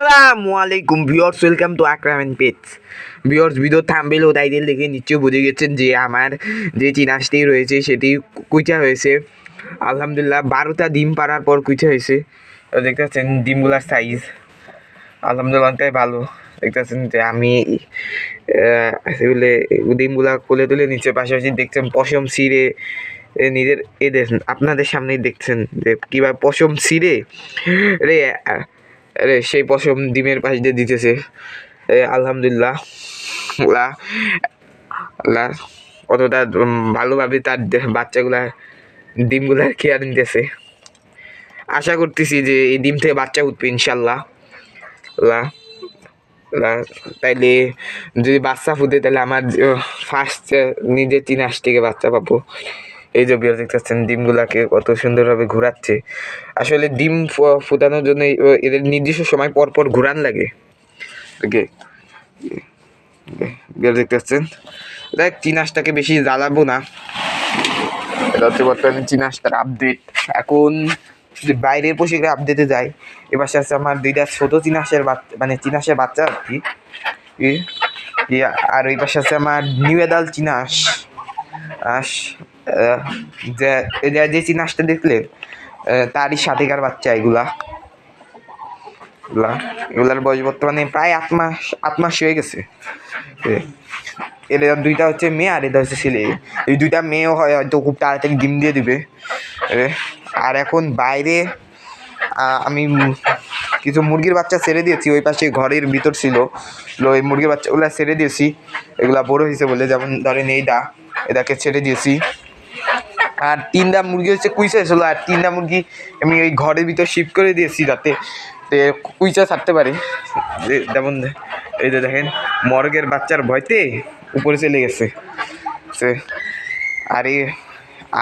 আসসালামু আলাইকুম viewers welcome to আকরামেন পেজ ভিউয়ার্স ভিডিও থাম্বেল ও টাইটেল দেখে নিশ্চয়ই বুঝে গেছেন যে আমার যে চিনাসটি রয়েছে সেটি কুইচা হয়েছে। আলহামদুলিল্লাহ বারোটা ডিম পাড়ার পর কুইচা হয়েছে। দেখতে পাচ্ছেন ডিমগুলার সাইজ আলহামদুলিল্লাহ অনেকটাই ভালো। দেখতে যে আমি সেগুলো ডিমগুলা কোলে তুলে নিচ্ছে। পাশাপাশি দেখছেন পশম এ নিজের এ দেখছেন আপনাদের সামনেই দেখছেন যে কীভাবে পশম ছিঁড়ে। রে আহ, রে সেই পশম ডিমের পাশ দিয়ে দিতেছে। আলহামদুলিল্লাহ। আল্লাহ আল্লাহ কতটা ভালোভাবে তার বাচ্চাগুলা ডিমগুলা কেয়ার নিতেছে। আশা করতেছি যে এই ডিম থেকে বাচ্চা উঠবে ইনশাল্লাহ আল্লাহ, তাইলে যদি বাচ্চা ফুটে তাহলে আমার ফার্স্ট নিজের চিনাস থেকে বাচ্চা পাবো। এই যে বিয়ার দেখতেছেন ডিমগুলাকে কত সুন্দরভাবে ঘোরাচ্ছে। আসলে ডিম ফুটানোর জন্য এদের নির্দিষ্ট সময় পর পর ঘুরান লাগে। ওকে? বিয়ার দেখতে পাচ্ছেন। দেখ চিনাসটাকে বেশি জ্বালাবো না। এটা হচ্ছে বর্তমানে চিনাসটার আপডেট এখন বাইরের পোশাকের আপডেটে যায় এবার আছে আমার দুইটা ছোট চিনাসের বাচ্চা মানে চিনাসের বাচ্চা আর কি। আর ওই পাশে আছে আমার নিউ এদাল চিনাস আস যে যে- চিনাসটা দেখলে তারই সাথেকার বাচ্চা এগুলা। এগুলা এগুলার বয়স বর্তমানে প্রায় আট মাস আট মাস হয়ে গেছে। এ, এর দুইটা হচ্ছে মেয়ে আর এটা হচ্ছে ছেলে। এই দুইটা মেয়েও হয় হয়তো খুব তাড়াতাড়ি ডিম দিয়ে দিবে। আর এখন বাইরে আমি কিছু মুরগির বাচ্চা ছেড়ে দিয়েছি ওই পাশে ঘরের ভিতর ছিল। ওই মুরগির বাচ্চাগুলো ছেড়ে দিয়েছি। এগুলা বড় হয়েছে বলে যেমন ধরেন এইটা এটাকে ছেড়ে দিয়েছি। আর তিনটা মুরগি হচ্ছে কুইচা ছিল আর তিনটা মুরগি আমি ওই ঘরের ভিতর শিফট করে দিয়েছি যাতে কুইচা ছাড়তে পারে। যেমন এই যে দেখেন, মর্গের বাচ্চার ভয়তে উপরে চলে গেছে। সে আর এ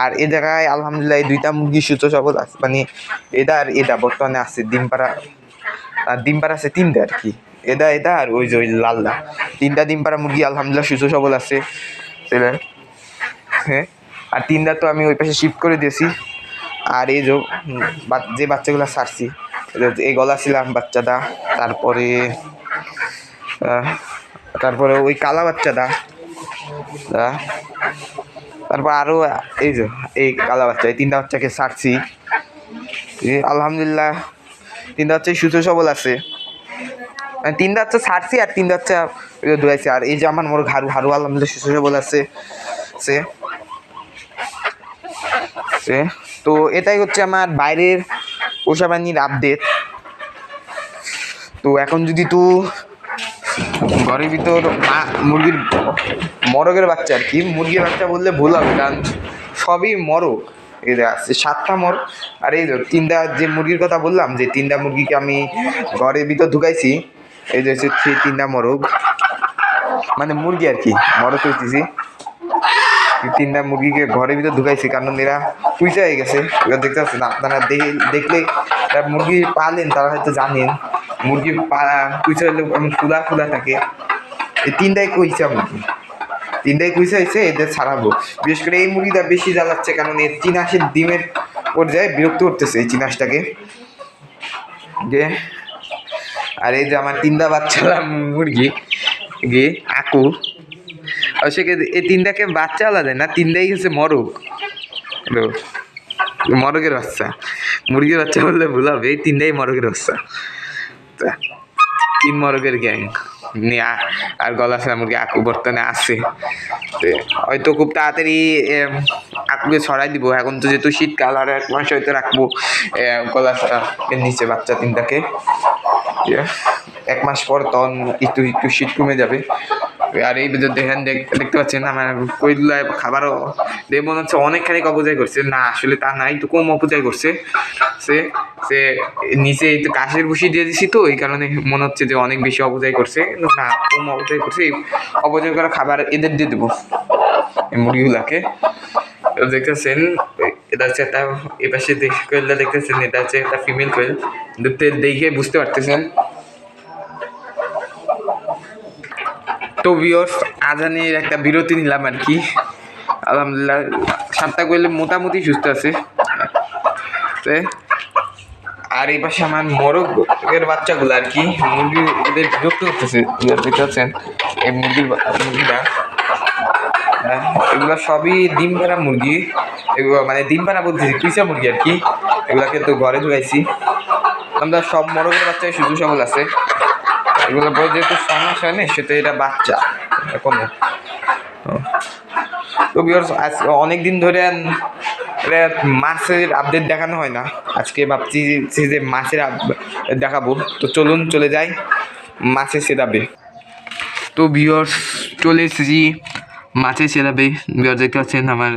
আর এ জায়গায় আলহামদুলিল্লাহ এই দুইটা মুরগি সুস্থ সবল আছে। মানে এটা আর এটা বর্তমানে আছে ডিম পাড়া আর ডিম পাড়া আছে তিনটা আর কি। এটা এটা আর ওই যে, ওই লালদা। তিনটা ডিম পাড়া মুরগি আলহামদুলিল্লাহ সুস্থ সবল আছে। হ্যাঁ? আর তিনটা তো আমি ওই পাশে শিফট করে দিয়েছি। আর এই যে বাচ্চাগুলো এটা- এই গলা ছিলাম বাচ্চাটা তারপরে তারপরে ওই কালা বাচ্চাটা তারপর আরও এই যে এই কালা বাচ্চা এই তিনটা বাচ্চাকে এ, আলহামদুলিল্লাহ তিনটা বাচ্চা সুস্থ সবল আছে। মানে তিনটা বাচ্চা ছাড়ছি আর তিনটা বাচ্চা ধুয়াইছি আর এই যে আমার মোর ঘাড়ু হারু আলহামদুলিল্লাহ সুস্থ সবল আছে সে সে তো এটাই হচ্ছে আমার বাইরের পোষা প্রাণীর আপডেট তো এখন যদি তো ঘরের ভিতর মুরগির, মরগের বাচ্চা আর কি, মুরগির বাচ্চা বললে ভুল হবে, কারণ সবই মরগ যে আছে সাতটা মর আর এই যে তিনটা যে মুরগির কথা বললাম, যে তিনটা মুরগিকে আমি ঘরের ভিতর ঢুকাইছি, এই যে হচ্ছে তিনটা মরগ মানে মুরগি আর কি মরগ হইতেছি। তিনটা মুরগিকে ঘরের ভিতর ঢুকাইছি, কারণ এরা পুইসা হয়ে গেছে। এবার দেখতে পাচ্ছেন আপনারা দেখে দেখলে যারা মুরগি পালেন, তারা হয়তো জানেন। মুরগি পুইসা হলে এমন ফুলা ফুলা থাকে। এই তিনটাই কইছে মুরগি তিনটাই কইসা হয়েছে এদের ছাড়াবো বিশেষ করে এই মুরগিটা বেশি জ্বালাচ্ছে, কারণ এর চিনাসের ডিমের পর্যায়ে বিরক্ত করতেছে এই চিনাসটাকে। যে, আর এই যে আমার তিনটা বাচ্চারা মুরগি গিয়ে আকু সে এই তিনটাকে বাচ্চা আলাদা? না তিনটাই হচ্ছে মরগ মরগের বাচ্চা। মুরগির বাচ্চা বললে ভুল হবে, এই তিনটাই মরগের বাচ্চা। তিন মরগের গ্যাং আর গলা ছাড়া মুরগি আকু বর্তমানে আছে। হয়তো খুব তাড়াতাড়ি akuকে ছড়াই দিব। এখন তো যেহেতু শীতকাল, আর এক মাস হয়তো রাখব গলা ছাড়া নিচে বাচ্চা তিনটাকে। এক মাস পর তখন একটু একটু শীত কমে যাবে। আর এই ভিতর দেখেন, দেখ- দেখতে পাচ্ছেন আমার কইগুলা খাবারও। দেখে, মনে হচ্ছে অনেকখানি অপচয় করছে। না, আসলে তা না, একটু কম অপচয় করছে। সে সে নিচে একটু কাশের বসি দিয়ে দিছি তো এই কারণে মনে হচ্ছে যে অনেক বেশি অপচয় করছে। না কম অপচয় করছে। এই অপচয় করা খাবার এদের দিয়ে দেবো, এই মুরগিগুলাকে। তো দেখতেছেন, এটা হচ্ছে একটা, এপাশে কোয়েলটা দেখতেছেন, এটা হচ্ছে একটা ফিমেল কোয়েল দেখতে দেখে বুঝতে পারতেছেন তো ভিওর্স আজানের একটা বিরতি নিলাম আর কি। আলহামদুলিল্লাহ সাতটা কোয়েল মোটামুটি সুস্থ আছে। আর এই পাশে আমার মোরগের বাচ্চাগুলো আর কি মুরগি ওদের বিরক্ত করতেছে দেখতে পাচ্ছেন এই মুরগির মুরগিটা। হ্যাঁ, এগুলো সবই ডিম পাড়া মুরগি এগুলো মানে ডিম পাড়া বলতেছি কুইসা মুরগি আর কি। এগুলাকে তো ঘরে ঢুকাইছি। আমরা সব মোরগের বাচ্চাই সুযোগ সবল আছে। এগুলো বড় যেহেতু সমস্যা হয় না সেটা এটা বাচ্চা। কোনো তো বিয়ার্স আজ অনেক দিন ধরে মাছের আপডেট দেখানো হয় না। আজকে ভাবছি যে মাছের দেখাবো। তো চলুন চলে যাই মাছের সেরাবে তো ভিওর্স চলে এসেছি মাছের সেরাবে ভিওর্স দেখতে পাচ্ছেন আমার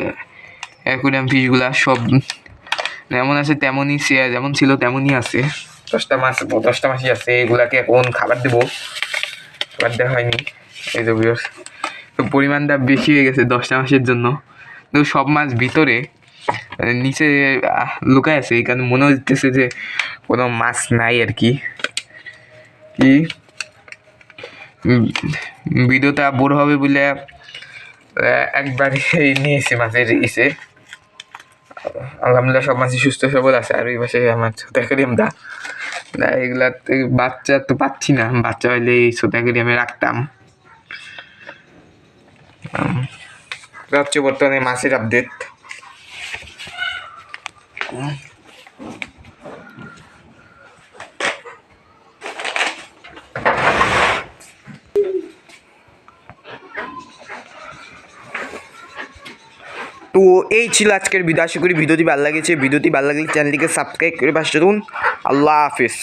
অ্যাকুরিয়াম ফিশগুলা সব যেমন আছে তেমনই সে যেমন ছিল তেমনই আছে। দশটা মাছ দশটা মাছই আছে, এগুলাকে এখন খাবার দেবো। খাবার দেওয়া হয়নি। এই তো ভিওর্স তো পরিমাণটা বেশি হয়ে গেছে দশটা মাসের জন্য। তো সব মাছ ভিতরে মানে নিচে লুকায় আছে, এই কারণে মনে হচ্ছে যে কোনো মাছ নাই আর কি। কি? ভিডিওটা বড় হবে বলে একবার নিয়েছে মাছের ইসে। আলহামদুলিল্লাহ সব মাছই সুস্থ সবল আছে, আর ওই পাশে আমার ছোট না এগুলা বাচ্চা তো পাচ্ছি না। বাচ্চা হইলে এই ছোট আমি রাখতাম। হচ্ছে বর্তমানে মাছের আপডেট তো এই ছিল আজকের ভিডিও আশা করি ভিডিওটি ভালো লেগেছে। ভিডিওটি ভালো লাগলে চ্যানেলটিকে সাবস্ক্রাইব করে পাশে আল্লাহ হাফিজ